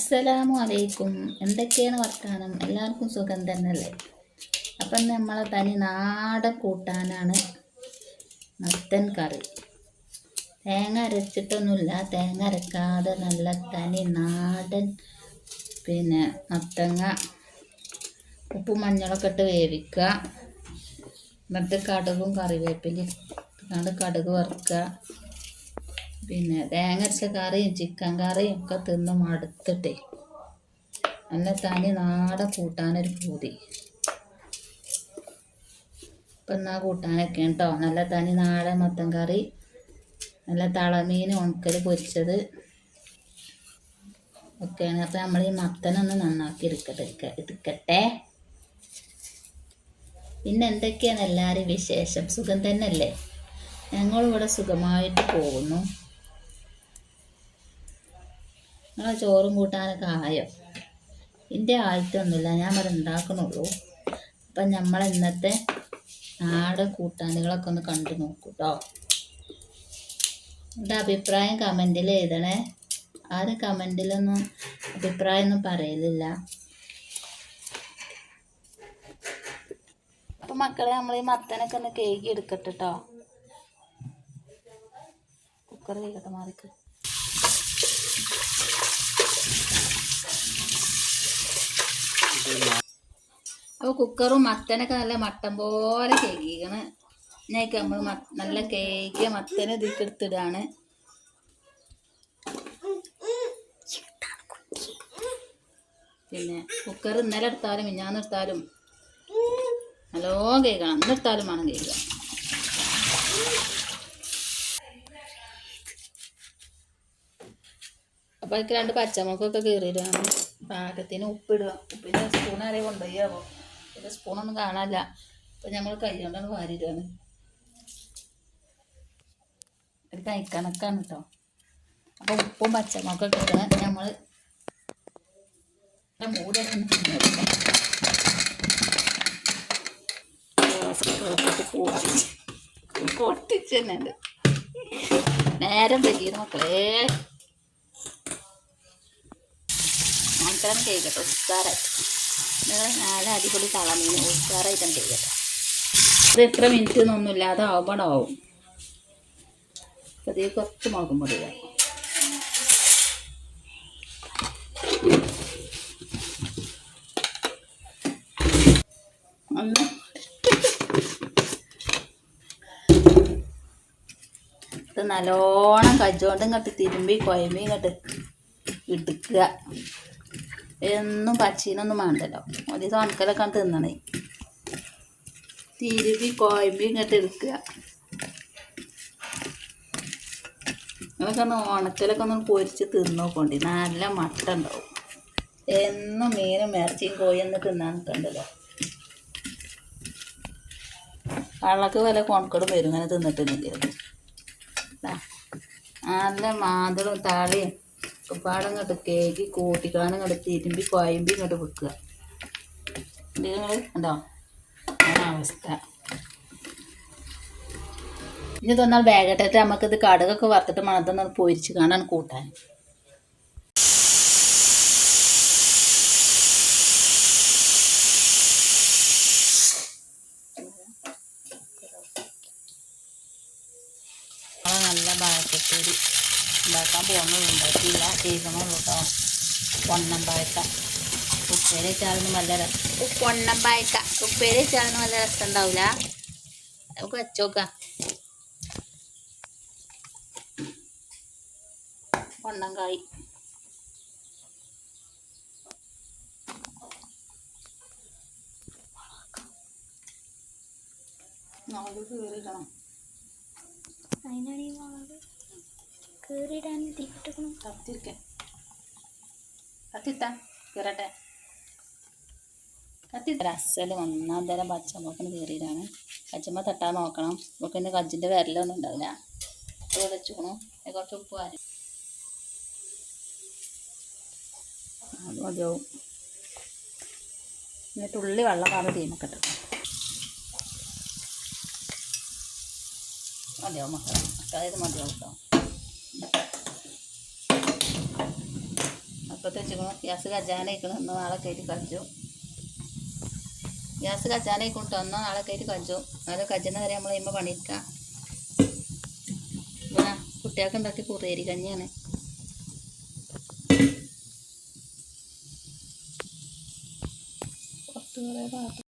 അസ്സലാമു അലൈക്കും എന്തൊക്കെയാണ് വർത്തമാനം എല്ലാവർക്കും സുഖം തന്നെയല്ലേ? അപ്പം നമ്മളെ തനി നാടൻ കൂട്ടാനാണ് മത്തൻ കറി. തേങ്ങ അരച്ചിട്ടൊന്നുമില്ല. തേങ്ങ അരക്കാതെ നല്ല തനി നാടൻ പിന്നെ മത്തങ്ങ ഉപ്പും മഞ്ഞളൊക്കെ ഇട്ട് വേവിക്കുക. എന്നിട്ട് കടുകും കറിവേപ്പിലും ഇട്ടുകൊണ്ട് കടുക് വറുക്കുക. പിന്നെ തേങ്ങ അരച്ച കറിയും ചിക്കൻ കറിയും ഒക്കെ തിന്ന് മടുത്തിട്ടേ. നല്ല തനി നാടൻ കൂട്ടാനൊരു പൂതി. ഇപ്പം എന്നാ കൂട്ടാനൊക്കെ കേട്ടോ നല്ല തനി നാടൻ മത്തൻ കറി നല്ല തളമീൻ ഉണക്കൽ പൊരിച്ചത് ഒക്കെയാണ്. അപ്പം നമ്മൾ ഈ മത്തനൊന്ന് നന്നാക്കി എടുക്കട്ടെ എടുക്ക- എടുക്കട്ടെ. പിന്നെ എന്തൊക്കെയാണ് എല്ലാവരും വിശേഷം? സുഖം തന്നെയല്ലേ? ഞങ്ങളിവിടെ സുഖമായിട്ട് പോകുന്നു. നിങ്ങളെ ചോറും കൂട്ടാനൊക്കെ ആയോ? എന്റെ ആയിട്ടൊന്നുമില്ല. ഞാൻ ഇവിടെ ഉണ്ടാക്കണുള്ളൂ അപ്പം നമ്മൾ ഇന്നത്തെ നാടൻ കൂട്ടാനുകളൊക്കെ ഒന്ന് കണ്ടു നോക്കൂ എന്റെ അഭിപ്രായം കമന്റിൽ എഴുതണേ. ആരും കമന്റിലൊന്നും അഭിപ്രായം ഒന്നും പറയലില്ല. അപ്പം മക്കളെ നമ്മൾ ഈ മത്തനൊക്കെ ഒന്ന് കേക്ക് എടുക്കട്ടെ കേട്ടോ കുക്കർ കേട്ടോ അപ്പോൾ കുക്കറും മത്തനൊക്കെ നല്ല മട്ടൻ പോലെ കേക്കിക്കണ് ഇതിനൊക്കെ നമ്മൾ നല്ല കേക്ക് മത്തന് എടുത്തിടാണ്. പിന്നെ കുക്കർ ഇന്നലെ എടുത്താലും മിഞ്ഞാന്ന് എടുത്താലും നല്ലോ കേൾക്കണം ഇന്ന് എടുത്താലും വേണം കേൾക്കുക അപ്പോൾ അതിൽ രണ്ട് പച്ചമുളകൊക്കെ കീറിയിടുക. പാകത്തിന് ഉപ്പിടുക. ഉപ്പിന്റെ സ്പൂൺ ആരെയും കൊണ്ടുപോയാവോ പിന്നെ സ്പൂണൊന്നും കാണാനില്ല. അപ്പം ഞങ്ങൾ കൈ കൊണ്ടാണ് വാരിയിടുകയാണ്. ഒരു കൈക്കണക്കാണ് കേട്ടോ അപ്പോൾ ഉപ്പും പച്ചമുളകൊക്കെ ഇടണം നമ്മൾ മൂടി തന്നെ നേരം പറ്റിയത് മക്കളേ. മാത്രം കഴിക്കട്ടെ ഉസ്താറായിട്ട് നിങ്ങൾ നാളെ അടിപൊളി തളമീൻ ഉസ്താറായിട്ടും ചെയ്യട്ടെ. ഇത് എത്ര മിനിറ്റ് എന്നൊന്നും ഇല്ലാതെ ആവുമ്പോഴാവും അതിൽ കുറച്ച് മുളകും പൊടി ഒന്ന്. നല്ലോണം കജോണ്ടും കട്ട് തിരുമ്പി കൊയമ്പി കട്ട് ഇടുക്കുക. എന്നും പച്ചീനൊന്നും വേണ്ടല്ലോ. ഒരു തണുക്കലൊക്കെ തിന്നണേ. തിരുമ്പി കോയമ്പി ഇങ്ങോട്ട് എടുക്കുക. നിങ്ങളൊക്കെ ഒന്ന് ഉണക്കലൊക്കെ ഒന്ന് പൊരിച്ച് തിന്നോക്കൊണ്ട് നല്ല മട്ട ഉണ്ടാവും എന്നും മീനും ഇറച്ചിയും കോയൊന്നും തിന്നാൻ നിൽക്കണ്ടല്ലോ വള്ളക്ക് വില കൊണക്കടും വരും ഇങ്ങനെ തിന്നിട്ടുണ്ടെങ്കിൽ നല്ല മാന്തളും താളിയും ഉപ്പാടെ ഇങ്ങോട്ട് കേക്ക് കൂട്ടിക്കാണ് ഇങ്ങോട്ട് തിരുമ്പി കോയമ്പി ഇങ്ങോട്ട് വെക്കുക. നിങ്ങൾ ഉണ്ടോ അവസ്ഥ. ഇനി തന്നാൽ നമുക്ക് ഇത് കടുകൊക്കെ വറുത്തിട്ട് മണത്തൊന്ന് പൊരിച്ച് കാണാൻ കൂട്ടാൻ. നല്ല ബാക്കത്തേരി ഉണ്ടാക്കാൻ പോകുന്നത് ഉണ്ടാക്കിയില്ല. ചെയ്യണുള്ളൂ കേട്ടോ. പൊണ്ണം പായക്ക ഉപ്പേരി വെച്ചാലൊന്നും നല്ല രസം പൊണ്ണം പായക്ക ഉപ്പേരി വെച്ചാലൊന്നും നല്ല രസം ഉണ്ടാവില്ല നമുക്ക് വെച്ചോക്കാം പൊണ്ണം കായ്. നമുക്ക് കീറിയിടണം. അതിനാണ് കീറിയിടാൻ തീട്ടിക്കണം കത്തിരിക്കാൻ. കത്തിത്താ കീറട്ടെ. കത്തി അസൽ ഒന്നാം തരം പച്ചമുളക്കിന് കീറിയതാണ് പച്ചമ്മ തട്ടാൻ നോക്കണം. നമുക്ക് പിന്നെ കജ്ജിന്റെ വിരലൊന്നും ഉണ്ടാവില്ല അത് വെച്ചുക്കണു. കുറച്ച് ഉപ്പ് വാരി. അത് മതിയാവും. പിന്നെ തുള്ളി വെള്ളം പാറ് തീമക്കട്ടെ മതിയാവും മക്കളെ. അതായത് മതിയാവും കേട്ടോ. അടുപ്പത്ത് വെച്ചിരിക്കണം ഗ്യാസ് കജാനായിക്കണം ഒന്ന് നാളെ കയറ്റി കഴിച്ചു ഗ്യാസ് കജാനായിക്കൊണ്ട് കേട്ടോ ഒന്ന് നാളെ കയറ്റി കഴിച്ചു നാളെ കജന വരെ നമ്മൾ കഴിയുമ്പോൾ പണിയെടുക്കാം. പിന്നെ കുട്ടികൾക്ക് ഉണ്ടാക്കി കുറിയേരി കഞ്ഞിയാണ്. പുറത്ത് കുറേ പാത്രം